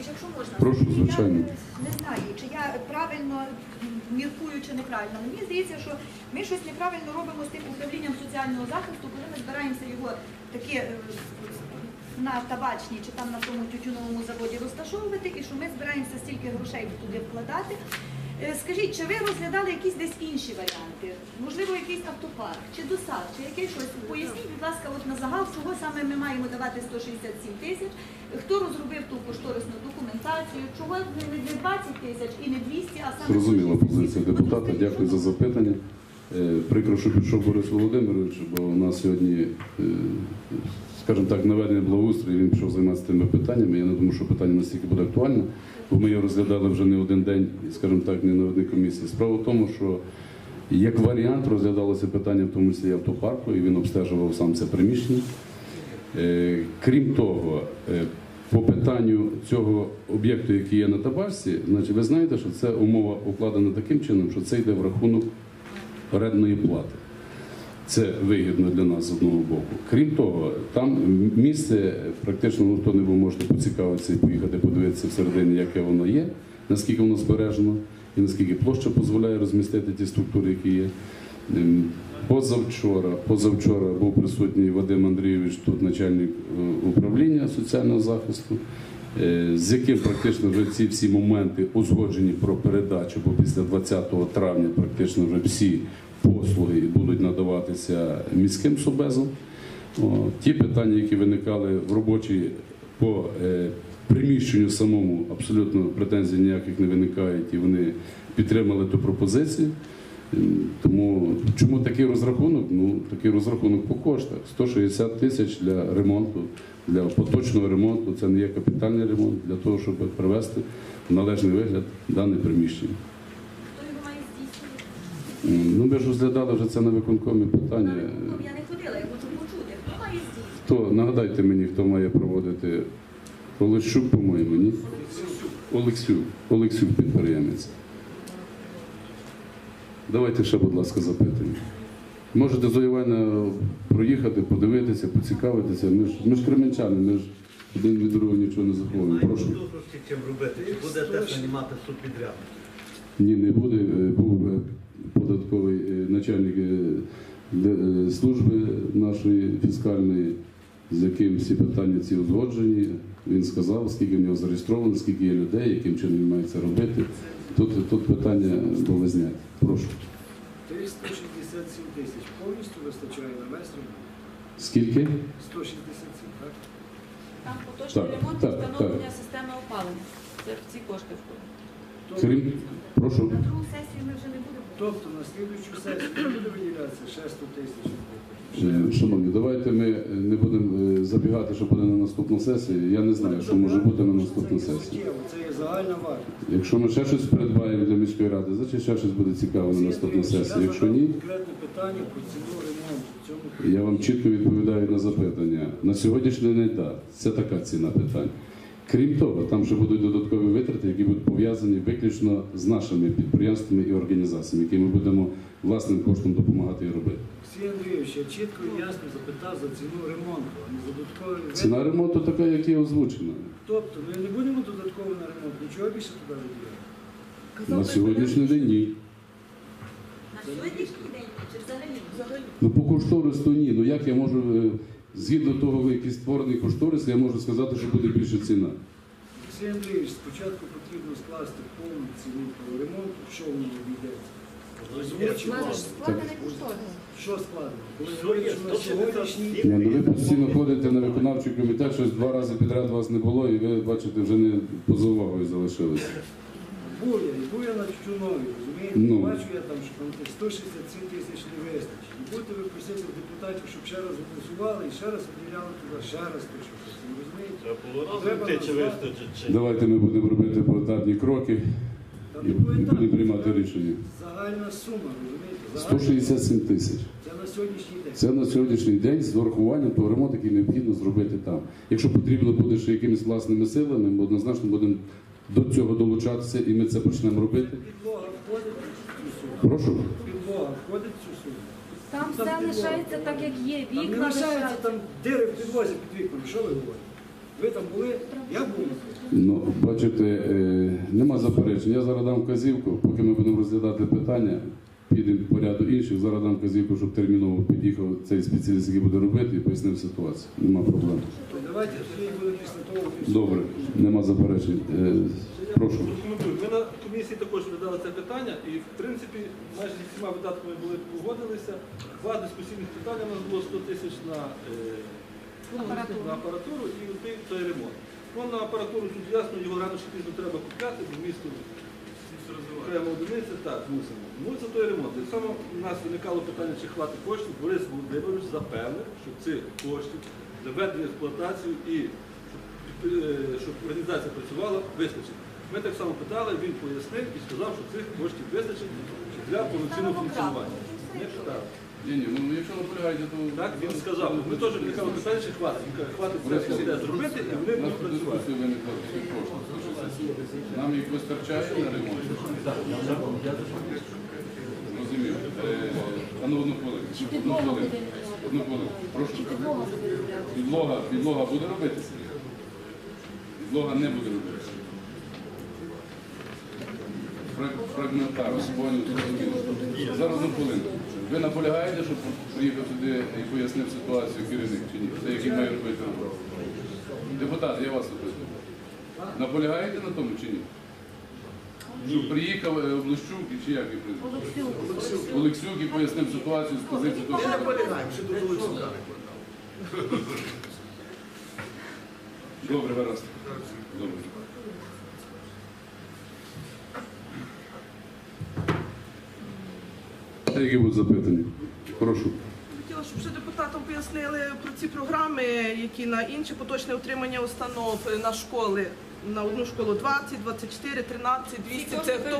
Андрійович, якщо можна, Прошу, я не знаю, чи я правильно міркую, чи неправильно. Мені здається, що ми щось неправильно робимо з тим управлінням соціального захисту, коли ми збираємося його таке е, на табачній чи там на тому тютюновому заводі розташовувати, і що ми збираємося стільки грошей туди вкладати. Е, Скажіть, чи ви розглядали якісь десь інші варіанти? Можливо, якийсь автопарк, чи досад, чи якесь щось? Поясніть, будь ласка, от на загал, чого саме ми маємо давати 167 тисяч, хто розробив ту кошторисну документацію, чого не не 20 тисяч і не 200, а саме Зрозуміла позиція депутата. Дякую за запитання. Е, Прикро, що пішов Борис Володимирович, бо у нас сьогодні, е, скажімо так, наведення благоустрою, він пішов займатися тими питаннями. Я не думаю, що питання настільки буде актуальне, бо ми його розглядали вже не один день, скажімо так, не на одній комісії. Справа в тому, що як варіант розглядалося питання, в тому числі автопарку, і він обстежував сам це приміщення. Е, Крім того, по питанню цього об'єкту, який є на табачці, значить, ви знаєте, що це умова укладена таким чином, що це йде в рахунок орендної плати. Це вигідно для нас з одного боку. Крім того, там місце практично ну, хто не був, можете поцікавитися і поїхати подивитися всередині, яке воно є, наскільки воно збережено і наскільки площа дозволяє розмістити ті структури, які є. Ем, Позавчора, позавчора був присутній Вадим Андрійович, тут начальник е, управління соціального захисту, з яким практично вже ці всі моменти узгоджені про передачу, бо після 20 травня практично вже всі послуги будуть надаватися міським субезом. Ті питання, які виникали в робочій по е, приміщенню самому, абсолютно претензій ніяких не виникають, і вони підтримали ту пропозицію. Тому чому такий розрахунок? Ну такий розрахунок по коштах. 160 тисяч для ремонту, для поточного ремонту. Це не є капітальний ремонт для того, щоб привести в належний вигляд дане приміщення. Хто його має здійснювати? Ну ми ж розглядали вже це на виконкомі питання. Я не ходила, я хочу почути. Хто має здійснювати? Хто нагадайте мені, хто має проводити Олещук, по-моєму, ні? Олексюк. Олексюк підприємець. Давайте ще, будь ласка, запитання. Можете з Івана проїхати, подивитися, поцікавитися. Ми ж, ми ж кременчани, ми ж один від другого нічого не заховуємо. Прошу. Можливості чим робити. І буде теж нанімати субпідрядника. Ні, не буде. Е, Був е, податковий е, начальник служби нашої фіскальної, з яким всі питання ці узгоджені. Він сказав, скільки в нього зареєстровано, скільки є людей, яким чином він має це робити. Тут, тут питання були зняті. Прошу. 367 тисяч повністю вистачає на весь ремонт. Скільки? 167, так? Там поточний ремонт і встановлення системи опалення. Це в ці кошти входить. Тобто, Крім, прошу. На другу сесію ми вже не будемо. тобто на слідуючу сесію не буде виділятися ще 100 тисяч. Е, Шановні, давайте ми не будемо е, забігати, що буде на наступну сесію. Я не знаю, що може бути на наступну Це є сесію. суттєво, Це є загальна вартість. Якщо ми ще щось придбаємо для міської ради, значить ще щось буде цікаво на наступну сесію. Якщо ні, конкретне питання про ціну ремонту. в Цьому я вам чітко відповідаю на запитання. На сьогоднішній день так, це така ціна питань. Крім того, там ще будуть додаткові витрати, які будуть пов'язані виключно з нашими підприємствами і організаціями, які ми будемо власним коштом допомагати і робити. Олексій Андрійович, я чітко і ясно запитав за ціну ремонту, а не за додаткові Ціна ремонту така, як є озвучена. Тобто ми не будемо додатково на ремонт, нічого більше туди виділяти. На сьогоднішній день ні. На сьогоднішній день чи взагалі? Ну по кошторису ні. Ну як я можу, е, згідно того, який створений кошторис, я можу сказати, що буде більша ціна. Олексій Андрійович, спочатку потрібно скласти повну ціну по ремонту, що в ньому йдеться. Складений складений кошторис. Що складно? Ну ви постійно ходите на виконавчий комітет, щось два рази підряд вас не було, і ви бачите, вже не поза увагою залишилися. Був я, і був я на Чучунові, розумієте? Ну. Бачу я там, що там тих 167 тисяч не вистачить. І будете ви просити депутатів, щоб ще раз голосували і ще раз виділяли туди, ще раз 167, розумієте? Треба було Треба чи назвати. вистачить, Давайте ми будемо робити поетапні кроки Там і, не поетапно, будемо приймати рішення. Загальна сума, розумієте? Загальна. 167 тисяч. Це на сьогоднішній день. Це на сьогоднішній день з урахуванням того ремонту, який необхідно зробити там. Якщо потрібно буде ще якимись власними силами, ми однозначно будемо до цього долучатися, і ми це почнемо робити. Підлога входить. Прошу. Підлога входить цю суму. Там все лишається так, як є. Там не Вікна лишається лишаються. там дири в підлозі під вікнами, що ви говорите? Ви там були? Я був. Ну, бачите, е, нема заперечень. Я зараз дам вказівку, поки ми будемо розглядати питання, підемо по ряду інших. Зараз дам вказівку, щоб терміново під'їхав цей спеціаліст, який буде робити, і пояснив ситуацію. Нема проблем. Давайте тоді буде Добре, нема заперечень. Е, Прошу. Ми на комісії також розглядали це питання і, в принципі, майже зі всіма видатками були погодилися. Два дискусійних питання у нас було 100 тисяч на, е, Апаратуру. на апаратуру і один той ремонт. Ну, на апаратуру тут ясно, його рано чи пізно треба купляти, бо місто окрема одиниця, так, мусимо. Ну, це той ремонт. Так само у нас виникало питання, чи хватить коштів. Борис Володимирович запевнив, що цих коштів для введення в експлуатацію і щоб, е, організація працювала, вистачить. Ми так само питали, він пояснив і сказав, що цих коштів вистачить для повноцінного функціонування. Не питали. Ні, ні, ну якщо наполягаєте, то Так, він сказав. Ми теж виникало питання, чи хватить. Він каже, хватить це все те зробити, і вони будуть працювати. дискусія виникла всіх коштів. 167. Нам їх вистачає на ремонт? Розумію. Е, А ну одну хвилину. Одну хвилину. Одну хвилину. Прошу. Підлога, підлога буде робитися? Підлога не буде. Фраг- Фрагментарно, понял, зрозуміло. Зараз одну хвилину. Ви наполягаєте, щоб приїхав сюди і пояснив ситуацію керівник чи ні? Це який має робити роботу? Депутат, я вас запитую. Наполягаєте на тому чи ні? Щоб приїхав е, Облещук і чи як і прізвище? Олексюк і пояснив ситуацію з позиції того, Ми що... наполягаємо, що тут Олександр. Добре, гаразд. Добре. Які будуть запитання? Прошу. Хотіла, щоб ще депутатам пояснили про ці програми, які на інше поточне утримання установ на школи. На одну школу 20, 24, 13, 200. Це хто